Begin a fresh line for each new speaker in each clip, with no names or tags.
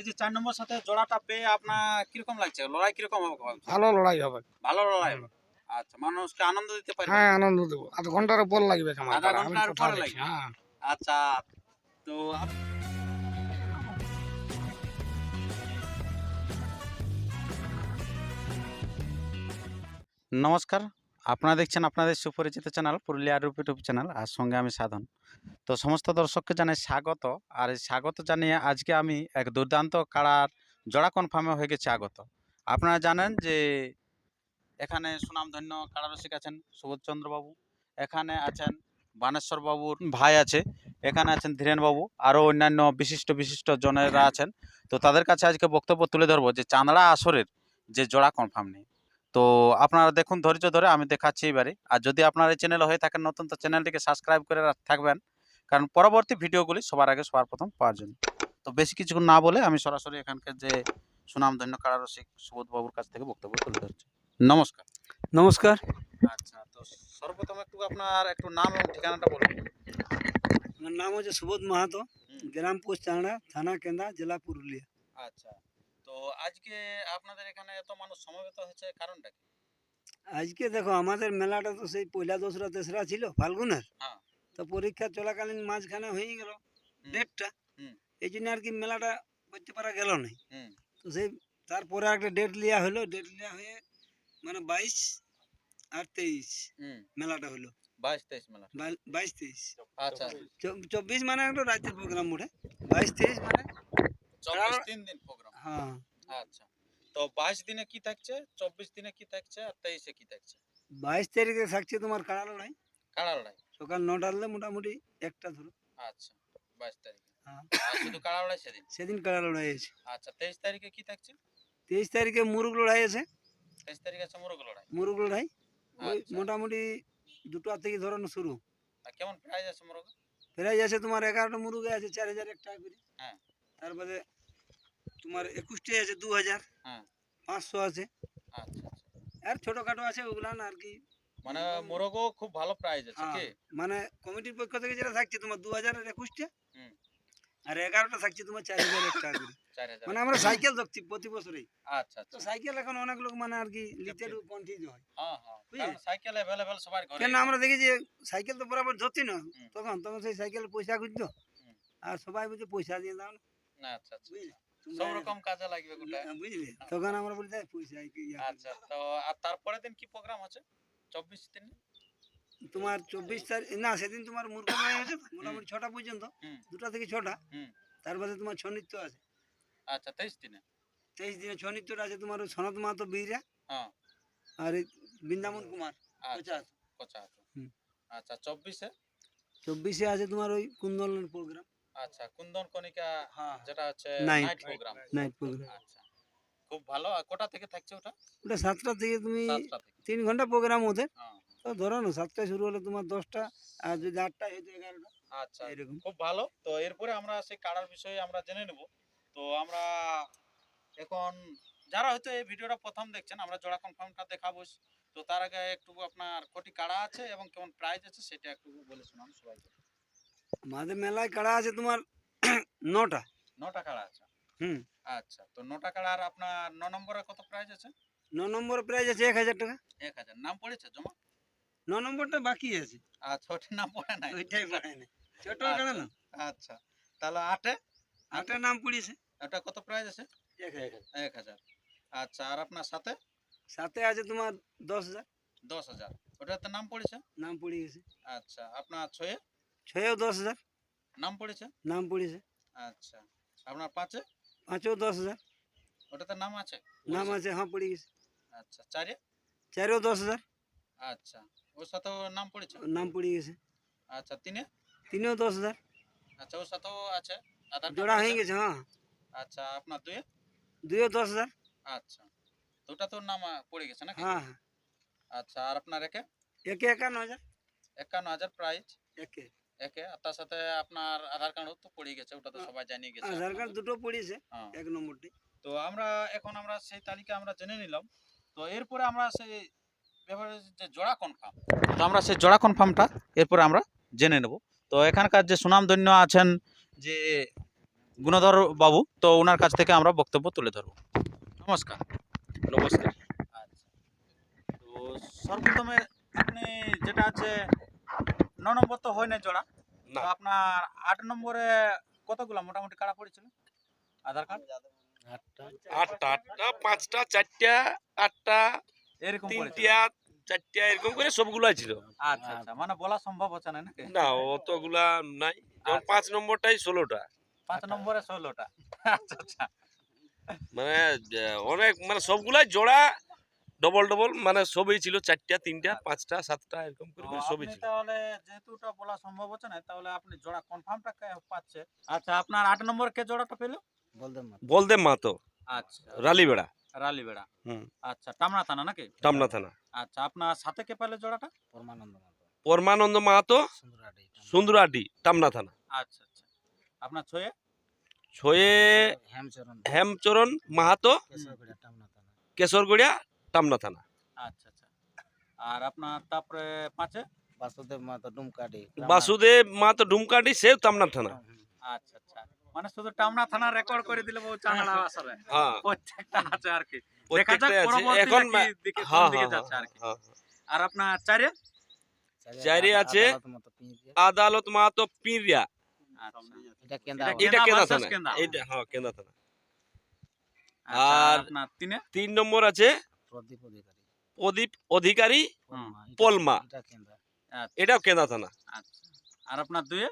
এই যে চার নম্বর সাথে জোড়াটা পেয়ে আপনার কীরকম লাগছে? লড়াই কীরকম হবে
ভালো লড়াই হবে।
ভালো লড়াই হবে। আচ্ছা মানুষকে আনন্দ দিতে পারবে?
হ্যাঁ আনন্দ দেবো। আধ ঘণ্টার উপর লাগবে
আধা ঘণ্টার
কোথাও
লাগবে?
হ্যাঁ।
আচ্ছা তো নমস্কার। আপনারা দেখছেন আপনাদের সুপরিচিত চ্যানেল পুরুলিয়া রূপ ইউটিউব চ্যানেল। আর সঙ্গে আমি সাধন। তো সমস্ত দর্শককে জানাই স্বাগত। আর এই স্বাগত জানিয়ে আজকে আমি এক দুর্দান্ত কাড়ার জোড়া কনফার্মে হয়ে গেছে আগত। আপনারা জানেন যে এখানে সুনামধন্য কাড়ারসিক আছেন সুবোধচন্দ্র বাবু এখানে আছেন বানেশ্বর বাবুর ভাই আছে, এখানে আছেন ধীরেন বাবু আরও অন্যান্য বিশিষ্ট বিশিষ্ট জনেরা আছেন। তো তাদের কাছে আজকে বক্তব্য তুলে ধরবো যে চাঁদড়া আসরের যে জোড়া কনফার্ম নেই। তো আপনারা দেখুন ধৈর্য ধরে আমি দেখাচ্ছি এবারে। আর যদি আপনার এই চ্যানেল হয়ে থাকেন নতুন তো চ্যানেলটিকে সাবস্ক্রাইব করে থাকবেন। কারণ পরবর্তী ভিডিওগুলি সবার আগে সবার প্রথম পাওয়ার জন্য। তো বেশি কিছু না বলে আমি সরাসরি এখানকার যে সুনামধন্য কারারসিক সুবোধ বাবুর কাছ থেকে বক্তব্য তুলে ধরছি। নমস্কার।
নমস্কার।
আচ্ছা তো সর্বপ্রথম একটু আপনার একটু নাম এবং ঠিকানাটা বলুন।
আমার নাম হচ্ছে সুবোধ মাহাতো। গ্রাম পোস্ট চাঁড়া থানা কেন্দা জেলা পুরুলিয়া।
আচ্ছা। তো আজকে আপনাদের এখানে এত মানুষ সমবেত হয়েছে কারণটা কি?
আজকে দেখো আমাদের মেলাটা তো সেই পয়লা দোসরা তেসরা ছিল ফাল্গুনের।
হ্যাঁ।
তো পরীক্ষা চলাকালীন মাঝখানে হয়ে গেল ডেটটা। এই জন্য আর কি মেলাটা করতে পারা গেল না। তো সেই তারপরে একটা ডেট লিয়া হলো ডেট লিয়া হয়ে মানে বাইশ আর তেইশ মেলাটা হলো।
বাইশ তেইশ মেলা।
বাইশ তেইশ।
আচ্ছা।
চব্বিশ মানে একটা রাজ্যের প্রোগ্রাম উঠে বাইশ তেইশ মানে
তিন দিন প্রোগ্রাম
হ্যাঁ।
আচ্ছা। তো বাইশ দিনে কি থাকছে? চব্বিশ দিনে কি থাকছে? আর তেইশে কি থাকছে?
বাইশ তারিখে থাকছে তোমার কাড়া লড়াই।
কাড়া লড়াই?
সকাল নটালে মোটামুটি একটা ধরো।
আচ্ছা বাইশ তারিখে।
হ্যাঁ।
আর শুধু কাড়া লড়াই সেদিন?
সেদিন কাড়া লড়াই আছে
আচ্ছা তেইশ তারিখে কি থাকছে?
তেইশ তারিখে মুরুগ লড়াই আছে।
তেইশ তারিখে আছে মোরগ লড়াই?
মুরুগ লড়াই। ওই
আচ্ছা।
মোটামুটি দুটো থেকে ধরানো শুরু।
আর কেমন প্রাইস আছে মোরগ
প্রাইজ আছে তোমার এগারোটা মুরুগে আছে চার হাজার এক টাকা করে।
হ্যাঁ।
তারপরে তোমার একুশটি আছে দু হাজার
হ্যাঁ।
পাঁচশো আছে।
আচ্ছা আচ্ছা।
আর ছোটখাটো আছে ওগুলা না আর কি।
মানে মোরগও খুব ভালো প্রাইস আছে
হ্যাঁ,
কি?
মানে কমিটির পক্ষ থেকে যেটা থাকছে তোমার দু হাজারের একুশটা আর এগারোটা থাকছে তোমার চার হাজার এক টাকা করে মানে আমরা সাইকেল ধরছি প্রতি বছরেই।
আচ্ছা
তো
আচ্ছা।
সাইকেল এখন অনেক লোক মানে আর কি লিতে কনফিউজ হয়।
হ্যাঁ হ্যাঁ? সাইকেল অ্যাভেলেবেল সবার ঘরে।
কেন আমরা দেখি যে সাইকেল তো বরাবর ধরছি না তখন তখন সেই সাইকেল পয়সা খুঁজতো। আর সবাই বুঝছে পয়সা দিয়ে দাও না।
আচ্ছা আচ্ছা। সব রকম কাজে লাগবে গোটা।
হ্যাঁ, বুঝলে? তখন আমরা বলি পয়সা
আচ্ছা তো আর তারপরে দিন কি প্রোগ্রাম আছে? চব্বিশ দিন?
তোমার চব্বিশ তারিখ না সেদিন তোমার মূর্খ মোটামুটি ছটা পর্যন্ত। দুটা থেকে ছটা। তারপরে তোমার ছৌ নৃত্য আছে।
আচ্ছা তেইশ দিনে?
তেইশ দিনে ছৌ নৃত্যটা আছে তোমার ওই সনত মাহাতো বীরা
হ্যাঁ।
আর বৃন্দাবন কুমার
আচ্ছা। আচ্ছা চব্বিশে?
চব্বিশে আছে তোমার ওই কুন্দলের প্রোগ্রাম
আচ্ছা কুন্দন কণিকা
হ্যাঁ
যেটা হচ্ছে নাইট প্রোগ্রাম
নাইট প্রোগ্রাম
আচ্ছা খুব ভালো। আর কোটা থেকে থাকছে ওটা?
ওটা সাতটা থেকে তুমি তিন ঘণ্টা প্রোগ্রাম ওদের।
হ্যাঁ
তো ধরো না সাতটায় শুরু হলে তোমার দশটা আর যদি আটটায় হয়তো এগারোটা
আচ্ছা
এরকম
খুব ভালো। তো এরপরে আমরা সেই কাড়ার বিষয়ে আমরা জেনে নেব। তো আমরা এখন যারা হয়তো এই ভিডিওটা প্রথম দেখছেন আমরা জোড়া কনফার্মটা দেখাবো। তো তার আগে একটু আপনার কোটি কাড়া আছে এবং কেমন প্রাইস আছে সেটা একটু বলে শোনান সবাইকে।
আমাদের মেলায় কাড়া আছে তোমার নটা।
নটা কাড়া আছে?
হুম।
আচ্ছা তো নটা কাড়ার আপনার ন নম্বরে কত প্রাইস আছে?
ন নম্বর প্রাইজ আছে এক হাজার টাকা।
এক হাজার। নাম পড়েছে জমা?
ন নম্বরটা বাকি আছে।
আচ্ছা ওটার নাম পড়ে নাই।
ওইটাই পায় না ছোট
আচ্ছা।
কাড়া না।
আচ্ছা তাহলে আটে?
আটটা নাম পড়িয়েছে।
ওটা কত প্রাইস আছে?
এক হাজার।
এক হাজার। আচ্ছা আর আপনার সাথে?
সাথে আছে তোমার দশ হাজার।
দশ হাজার। ওটাতে নাম পড়েছে?
নাম পড়ে গেছে
আচ্ছা আপনার ছয়ে?
ছয়েও দশ হাজার।
নাম পড়েছে?
নাম পড়েছে।
আচ্ছা। আপনার পাঁচে?
পাঁচেও দশ হাজার।
ওটাতে নাম আছে?
নাম আছে হ্যাঁ পড়ে গেছে।
আচ্ছা চারে?
চারেও দশ হাজার।
আচ্ছা ওর সাথেও নাম পড়েছে?
নাম পড়ে গেছে।
আচ্ছা তিনে?
তিনেও দশ হাজার।
আচ্ছা ওর সাথেও আছে?
জোড়া হয়ে গেছে হ্যাঁ।
আচ্ছা আপনার দুয়ে?
দুইও দশ হাজার।
আচ্ছা দুটা তো নাম পড়ে গেছে নাকি?
হ্যাঁ হ্যাঁ।
আচ্ছা আর আপনার একে?
একে একান্ন হাজার।
একান্ন হাজার প্রাইস
একে।
একে আর তার সাথে আপনার আধার কার্ডও তো পড়ে গেছে ওটা তো সবাই জানিয়ে গেছে
আধার কার্ড দুটো পড়িয়েছে
হ্যাঁ।
এক নম্বরটি।
তো আমরা এখন আমরা সেই তালিকা আমরা জেনে নিলাম। তো এরপরে আমরা সেই ব্যাপারে যে জোড়া কনফার্ম তো আমরা সেই জোড়া কনফার্মটা এরপরে আমরা জেনে নেব। তো এখানকার যে সুনামধন্য আছেন যে গুণধর বাবু তো ওনার কাছ থেকে আমরা বক্তব্য তুলে ধরবো। নমস্কার।
নমস্কার।
তো সর্বপ্রথমে আপনি যেটা আছে ন নম্বর তো হয় না জোড়া। তো আপনার আট নম্বরে কতগুলো? মোটামুটি কাড়া পড়েছিল? আধার কার্ড?
আটটা। আটটা পাঁচটা চারটা আটটা
এরকম পড়েছিল।
তিনটা চারটা এরকম করে সবগুলা ছিল।
আচ্ছা আচ্ছা। মানে বলা সম্ভব হচ্ছে না নাকি?
না অতগুলা নাই। যেমন
আচ্ছা।
পাঁচ নম্বরটাই ষোলোটা।
পাঁচ নম্বরে ষোলোটা। আচ্ছা আচ্ছা।
মানে অনেক মানে সবগুলাই জোড়া ডবল ডবল মানে সবই ছিল চারটা তিনটা পাঁচটা সাতটা এরকম করে করে সবই ছিল।
তাহলে যেহেতু ওটা বলা সম্ভব হচ্ছে না তাহলে আপনি জোড়া কনফার্মটা পাচ্ছে? আচ্ছা আপনার আট নম্বর কে জোড়াটা পেল?
বলদেব মাতো।
আচ্ছা
রালীবেড়া
রালীবেড়া
হুম।
আচ্ছা টামনা থানা নাকি?
টামনা থানা।
আচ্ছা আপনার সাথে কে পেলে জোড়াটা?
পরমানন্দ মাহাতো সুন্দরাটি টামনা। থানা।
আচ্ছা আচ্ছা। আপনার ছয়ে?
ছয়ে হেমচরণ। হেমচরণ মাহাতো কেশরগড়িয়া টামনা থানা।
আচ্ছা আচ্ছা। আর আপনার তারপরে পাঁচে
বাসুদেব মাতো ডুমকাডি
বাসুদেব মাহাতো ডুমকাটি সেও টামনা থানা।
আচ্ছা আচ্ছা। মানে শুধু টামনা থানা রেকর্ড করে দিলে বহু চাঙ্গা আসলে।
হ্যাঁ।
প্রত্যেকটা আছে আর কি। দেখা যাক
প্রত্যেকটাই আছে।
পরবর্তীতে
এখন
দিকে কোন
হ্যাঁ
দিকে
হ্যাঁ
যাচ্ছে আর কি।
হ্যাঁ
আর আপনার চারে
চারি আছে। আদালত মাহাতো পিরিয়া
এটা কেন্দা
এটা
এটা
কেনা
কেনা
versus
থানা এটা হ্যাঁ কেনা থানা।
আচ্ছা, আর
আর-
তিন
নম্বর আছে
প্রদীপ অধিকারী।
প্রদীপ অধিকারী
পলমা,
আচ্ছা,
এটাও থানা।
আচ্ছা। আর আপনার দুয়ে?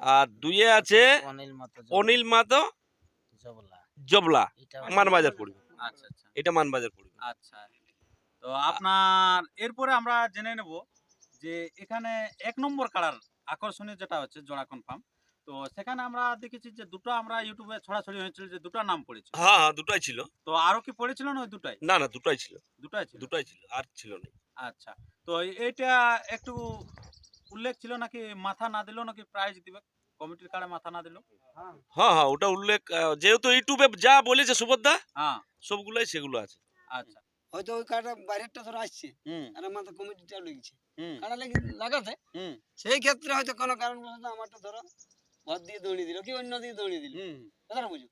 আর দুইয়ে আছে
অনিল মাতো জবলা।
মানবাজার পড়বে।
আচ্ছা আচ্ছা।
এটা মানবাজার পড়বে।
আচ্ছা। তো আপনার এরপরে আমরা জেনে নেব যে এখানে এক নম্বর কালার আকর্ষণীয় যেটা হচ্ছে জোড়া কনফার্ম তো সেখানে আমরা দেখেছি যে দুটো আমরা ইউটিউবে ছড়াছড়ি হয়েছিল যে দুটো নাম পড়েছিল।
হ্যাঁ হ্যাঁ দুটাই ছিল।
তো আরও কি পড়েছিল না ওই দুটাই?
না না দুটাই ছিল।
দুটাই ছিল?
দুটাই ছিল আর ছিল না
আচ্ছা তো এইটা একটু উল্লেখ ছিল নাকি মাথা না দিলেও নাকি প্রাইজ দিবে? কমিটির কার্ডে মাথা না দিলেও?
হ্যাঁ হ্যাঁ ওটা উল্লেখ যেহেতু ইউটিউবে যা বলেছে সুভদ্রা
হ্যাঁ।
সবগুলাই সেগুলো আছে।
আচ্ছা।
হয়তো ওই কাটা বাইরেরটা ধরো আসছে। আর আমার তো কমিটিটা লেগেছে। কাটা লেগে লাগাতে। সেই ক্ষেত্রে হয়তো কোনো কারণবশত আমারটা ধরো দিয়ে দৌড়িয়ে দিল কি অন্য দিয়ে দৌড়িয়ে দিল? কথাটা বুঝো।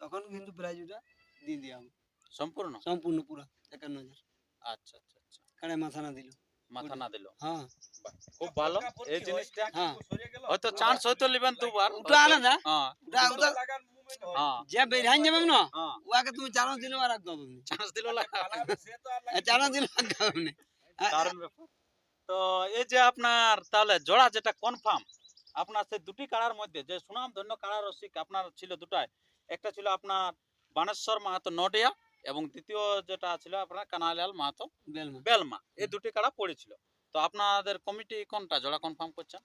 তখন কিন্তু প্রাইজ ওটা দিয়ে দেওয়া হবে
সম্পূর্ণ?
সম্পূর্ণ পুরো একান্ন হাজার।
আচ্ছা আচ্ছা আচ্ছা।
মাথা না দিল।
মাথা না দিল?
হ্যাঁ।
খুব ভালো। এই জিনিসটা?
হ্যাঁ।
হয়তো চান্স হয়তো নেবেন দুবার
ওটা আলাদা
হ্যাঁ?
ওটা ওটা
হ্যাঁ।
যে বেরিয়ে যাবে না।
হ্যাঁ।
ওকে তুমি দিলে আর
চান্স দিল
দিলে
তো এই যে আপনার তাহলে জোড়া যেটা কনফার্ম আপনার সেই দুটি কাড়ার মধ্যে যে সুনাম ধন্য কাড়া রসিক আপনার ছিল দুটাই। একটা ছিল আপনার বানেশ্বর মাহাতো নডিয়া এবং দ্বিতীয় যেটা ছিল আপনার কানাইলাল মাহাতো
বেলমা।
এই দুটি কাড়া পড়েছিল। তো আপনাদের কমিটি কোনটা জোড়া কনফার্ম করছেন?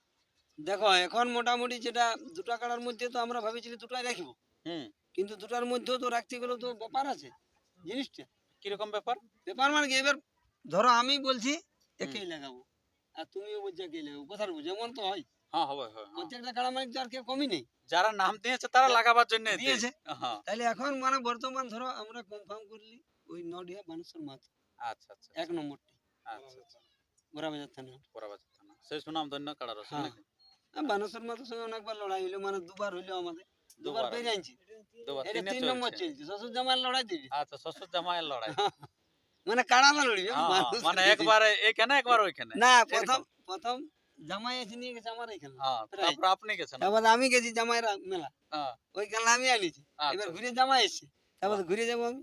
দেখো এখন মোটামুটি যেটা দুটা কাড়ার মধ্যে তো আমরা ভাবেছিলি দুটাই রাখব
হুম।
কিন্তু দুটার মধ্যেও তো রাখতে গেলেও তো ব্যাপার আছে জিনিসটা।
কীরকম ব্যাপার?
ব্যাপার মানে কি? এবার ধরো আমি বলছি একেই লাগাবো। আর তুমিও বলছো একেই লাগাবো। কথার এমন তো হয়।
হ্যাঁ হবে হবে হ্যাঁ।
প্রত্যেকটা কাড়া তো আর কেউ কমই নেই।
যারা নাম দিয়েছে তারা লাগাবার জন্য
দিয়েছে।
হ্যাঁ।
তাহলে এখন মানে বর্তমান ধরো আমরা কনফার্ম করলি ওই নডিয়া বানেশ্বর মাছ
আচ্ছা আচ্ছা
এক নম্বরটা।
আচ্ছা আচ্ছা।
গোরাবাজার থানা।
পোড়াবাজার থানা। সেই সুনাম ধন্য কাড়া রসিক
হ্যাঁ।
নাকি?
বানেশ্বর মাছের সঙ্গে অনেকবার লড়াই হইল মানে দুবার হইল আমাদের। দুবার
দুবার
আনছি।
দুবার, তিন
নম্বর
চলছে।
শ্বশুর জামার লড়াই দিবি
আচ্ছা শ্বশুর জামাইয়ের লড়াই।
মানে কাড়া লড়বি
মানে একবার এইখানে একবার ওইখানে।
না প্রথম প্রথম জামাই এসে গেছে আমার এখানে।
হ্যাঁ তারপর আপনি গেছেন।
তারপর আমি গেছি জামাইরা মেলা।
হ্যাঁ,
ওই খেলা আমি আনিছি।
আচ্ছা।
এবার ঘুরে জামাই এসছে। তারপর ঘুরে যাব আমি।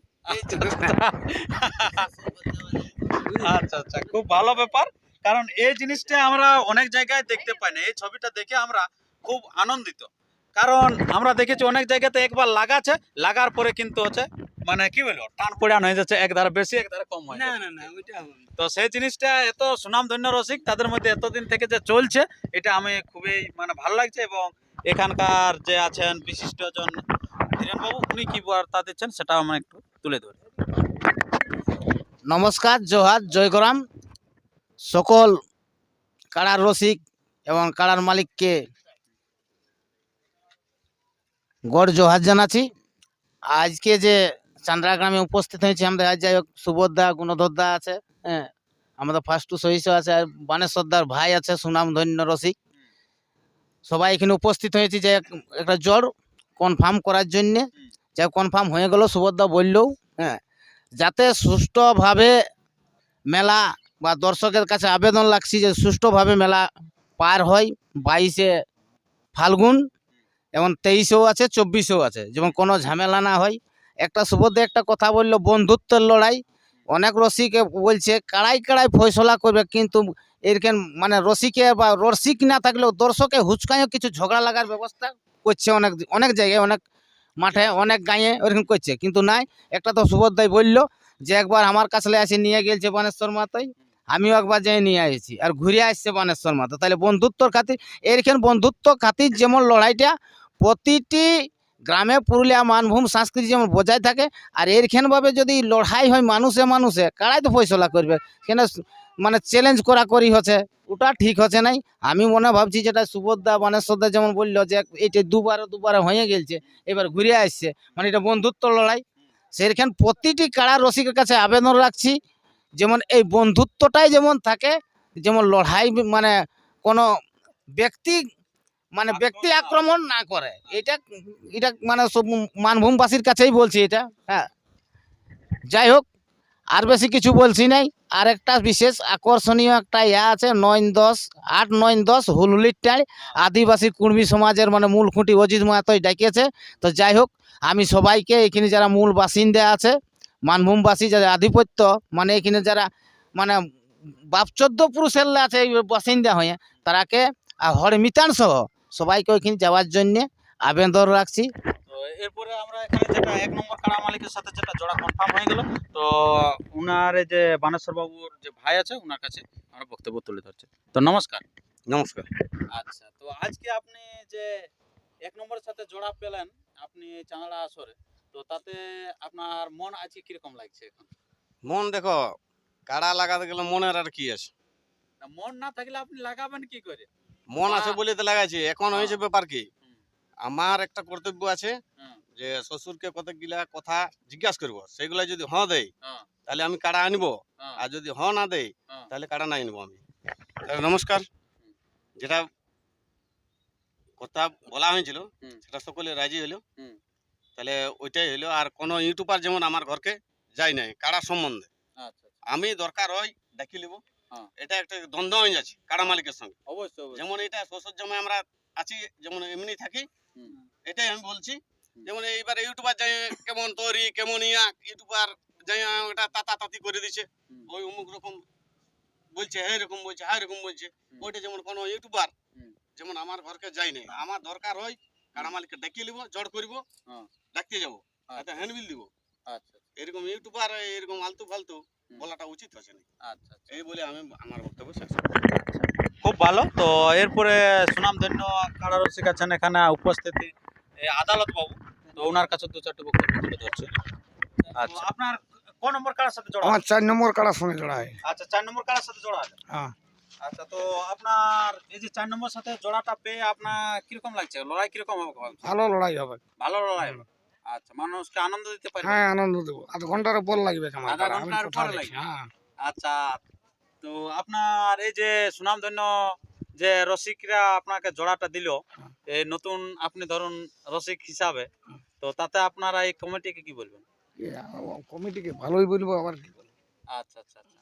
আচ্ছা আচ্ছা খুব ভালো ব্যাপার। কারণ এই জিনিসটা আমরা অনেক জায়গায় দেখতে পাই না। এই ছবিটা দেখে আমরা খুব আনন্দিত। কারণ আমরা দেখেছি অনেক জায়গাতে একবার লাগাচ্ছে লাগার পরে কিন্তু হচ্ছে মানে কি বলব টান পড়ান হয়ে যাচ্ছে এক ধারে বেশি এক ধারে কম হয়
না না না ওইটা
তো সেই জিনিসটা এত সুনাম ধন্য রসিক তাদের মধ্যে এতদিন থেকে যে চলছে এটা আমি খুবই মানে ভালো লাগছে এবং এখানকার যে আছেন বিশিষ্টজন ধীরেনবাবু উনি কি বার্তা দিচ্ছেন সেটা আমি একটু তুলে ধরি।
নমস্কার জোহার জয়গ্রাম। সকল কাড়ার রসিক এবং কাড়ার মালিককে গড় জোহার জানাচ্ছি। আজকে যে চান্দ্রা গ্রামে উপস্থিত হয়েছি আমাদের আজ যাই হোক সুবোধদা গুণধরদা আছে হ্যাঁ। আমাদের ফার্স্ট টু সহিষ্য আছে, আর বানেশ্বরদার ভাই আছে, সুনাম ধন্য রসিক। সবাই এখানে উপস্থিত হয়েছি যে এক- একটা জ্বর কনফার্ম করার জন্যে। যা কনফার্ম হয়ে গেল, সুভদ্রা বললেও হ্যাঁ। যাতে সুষ্ঠুভাবে মেলা বা দর্শকের কাছে আবেদন লাগছি যে সুষ্ঠুভাবে মেলা পার হয়। বাইশে ফাল্গুন এবং তেইশেও আছে, চব্বিশেও আছে। যেমন কোনো ঝামেলা না হয়। একটা সুভদ্রা একটা কথা বলল, বন্ধুত্বের লড়াই। অনেক রসিকে বলছে, কাড়াই কাড়াই ফয়সলা করবে, কিন্তু এরকম মানে রসিকে বা রসিক না থাকলেও দর্শকে হুচকাইও কিছু ঝগড়া লাগার ব্যবস্থা করছে অনেক অনেক জায়গায়, অনেক মাঠে, অনেক গাঁয়ে ওরকম করছে। কিন্তু নাই, একটা তো সুভদ্রাই বলল যে, একবার আমার কাছে আসে, নিয়ে গেছে বানেশ্বর মাতাই, আমিও একবার যাই নিয়ে আসছি আর ঘুরে আসছে বানেশ্বর মাতা। তাহলে বন্ধুত্বর খাতির এরখান বন্ধুত্ব খাতির যেমন লড়াইটা, প্রতিটি গ্রামে পুরুলিয়া, মানভূম সংস্কৃতি যেমন বজায় থাকে, আর এরখানভাবে যদি লড়াই হয় মানুষে মানুষে, কারাই তো ফয়সলা করবে? কেন মানে চ্যালেঞ্জ করা করি হচ্ছে? ওটা ঠিক হচ্ছে নাই। আমি মনে ভাবছি যেটা সুভদ্রা, বানেশ্বরদা যেমন বলল যে, এইটা দুবারে দুবারে হয়ে গেলছে, এবার ঘুরে আসছে। মানে এটা বন্ধুত্ব লড়াই। সেখান প্রতিটি কাড়া রসিকের কাছে আবেদন রাখছি, যেমন এই বন্ধুত্বটাই যেমন থাকে, যেমন লড়াই মানে কোনো ব্যক্তি মানে ব্যক্তি আক্রমণ না করে। এটা এটা মানে সব মানভূমবাসীর কাছেই বলছি এটা হ্যাঁ। যাই হোক আর বেশি কিছু বলছি নাই। আর একটা বিশেষ আকর্ষণীয় একটা ইয়া আছে নয় দশ আট নয় দশ হুলহুলিরটায় আদিবাসী কুর্মী সমাজের মানে মূল খুঁটি অজিত মাহাতোই ডাকিয়েছে। তো যাই হোক আমি সবাইকে এখানে যারা মূল বাসিন্দা আছে মানভূমবাসী যারা আধিপত্য মানে এখানে যারা মানে বাপচোদ্দ পুরুষের আছে এই বাসিন্দা হয়ে তারাকে আর হরমিতান সহ সবাইকে ওইখানে যাওয়ার জন্যে আবেদন রাখছি।
তো এরপরে আমরা এখানে যেটা এক নম্বর কাড়া মালিকের সাথে যেটা জোড়া কনফার্ম হয়ে গেল তো উনার যে বানেশ্বর বাবুর যে ভাই আছে ওনার কাছে আমরা বক্তব্য তুলে ধরছি। তো নমস্কার।
নমস্কার।
আচ্ছা তো আজকে আপনি যে এক নম্বরের সাথে জোড়া পেলেন আপনি চাঁদড়া আসরে তো তাতে আপনার মন আজকে কীরকম লাগছে এখন?
মন দেখো কাড়া লাগাতে গেলে মনের আর কি আছে?
না, মন না থাকলে আপনি লাগাবেন কি করে?
মন আছে বলে তো লাগাইছি এখন হয়েছে ব্যাপার কি? আমার একটা কর্তব্য আছে। যে শ্বশুরকে কতগুলা কথা জিজ্ঞাসা করব সেগুলা যদি হ্যাঁ দেয়
হ্যাঁ।
তাহলে আমি কাড়া আনব
হ্যাঁ,
আর যদি হ না দেয়
হ্যাঁ।
তাহলে কাড়া না আনব আমি। নমস্কার। যেটা কথা বলা হয়েছিল। সেটা সকলে রাজি হলো তাহলে ওইটাই হলো আর কোনো ইউটিউবার যেমন আমার ঘরকে যাই নাই কাড়া সম্বন্ধে।
আচ্ছা
আমি দরকার হয় ডাকি লিব
হ্যাঁ।
এটা একটা দ্বন্দ্ব হয়ে যাচ্ছে কাড়া মালিকের সঙ্গে।
অবশ্যই
যেমন এটা শ্বশুর জমে আমরা আছি যেমন এমনি থাকি এটাই আমি বলছি। যেমন এইবার ইউটিউবার যাই কেমন তৈরি কেমন ইয়া ইউটিউবার যাই ওটা তাতা তাতি করে দিছে ওই অমুক রকম বলছে হ্যাঁ এরকম বলছে হ্যাঁ এরকম বলছে। ওইটা যেমন কোনো ইউটিউবার যেমন আমার ঘরকে যাই নাই আমার দরকার হয় কাড়া মালিককে ডাকিয়ে নিব জড় করিব
হ্যাঁ।
ডাকতে যাব
আচ্ছা।
হ্যান্ডবিল দিব।
আচ্ছা।
এরকম ইউটিউবার এরকম আলতু ফালতু। বলাটা উচিত হচ্ছে না
আচ্ছা আচ্ছা।
এই বলে আমি আমার বক্তব্য শেষ
খুব ভালো। তো এরপরে সুনামধন্য কারা রসিক আছেন এখানে উপস্থিতি। আদালত বাবু তো ওনার কাছে দু চারটে বক্তব্য তুলে ধরছে। আচ্ছা। আপনার কোন নম্বর কারার সাথে জড়া?
আমার চার নম্বর কারার সঙ্গে জোড়া হয়।
আচ্ছা চার নম্বর কারার সাথে জোড়া আছে
হ্যাঁ।
আচ্ছা তো আপনার এই যে চার নম্বর সাথে জোড়াটা পেয়ে আপনার কীরকম লাগছে? লড়াই কীরকম হবে?
ভালো লড়াই হবে।
ভালো লড়াই হবে। আচ্ছা মানুষকে আনন্দ দিতে পারবে?
হ্যাঁ আনন্দ দেবো। আধ ঘণ্টার উপর লাগবে আমার
আধা
ঘণ্টার
লাগবে?
হ্যাঁ।
আচ্ছা তো আপনার এই যে সুনামধন্য যে রসিকরা আপনাকে জোড়াটা দিল
হ্যাঁ।
এই নতুন আপনি ধরুন রসিক হিসাবে তো তাতে আপনারা এই কমিটিকে কি বলবেন?
কমিটিকে ভালোই বলব আবার কি বলব?
আচ্ছা আচ্ছা আচ্ছা।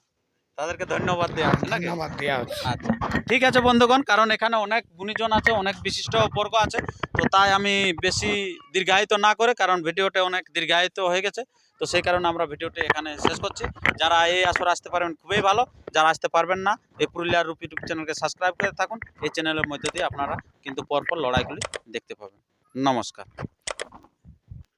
তাদেরকে ধন্যবাদ দেওয়া হচ্ছে নাকি?
ধন্যবাদ দেওয়া হচ্ছে।
আচ্ছা। ঠিক আছে বন্ধুগণ কারণ এখানে অনেক গুণীজন আছে অনেক বিশিষ্ট বর্গ আছে তো তাই আমি বেশি দীর্ঘায়িত না করে কারণ ভিডিওটা অনেক দীর্ঘায়িত হয়ে গেছে তো সেই কারণে আমরা ভিডিওটি এখানে শেষ করছি। যারা এই আসরে আসতে পারবেন খুবই ভালো যারা আসতে পারবেন না এই পুরুলিয়ার রূপ ইউটিউব চ্যানেলকে সাবস্ক্রাইব করে থাকুন এই চ্যানেলের মধ্যে দিয়ে আপনারা কিন্তু পরপর লড়াইগুলি দেখতে পাবেন। নমস্কার।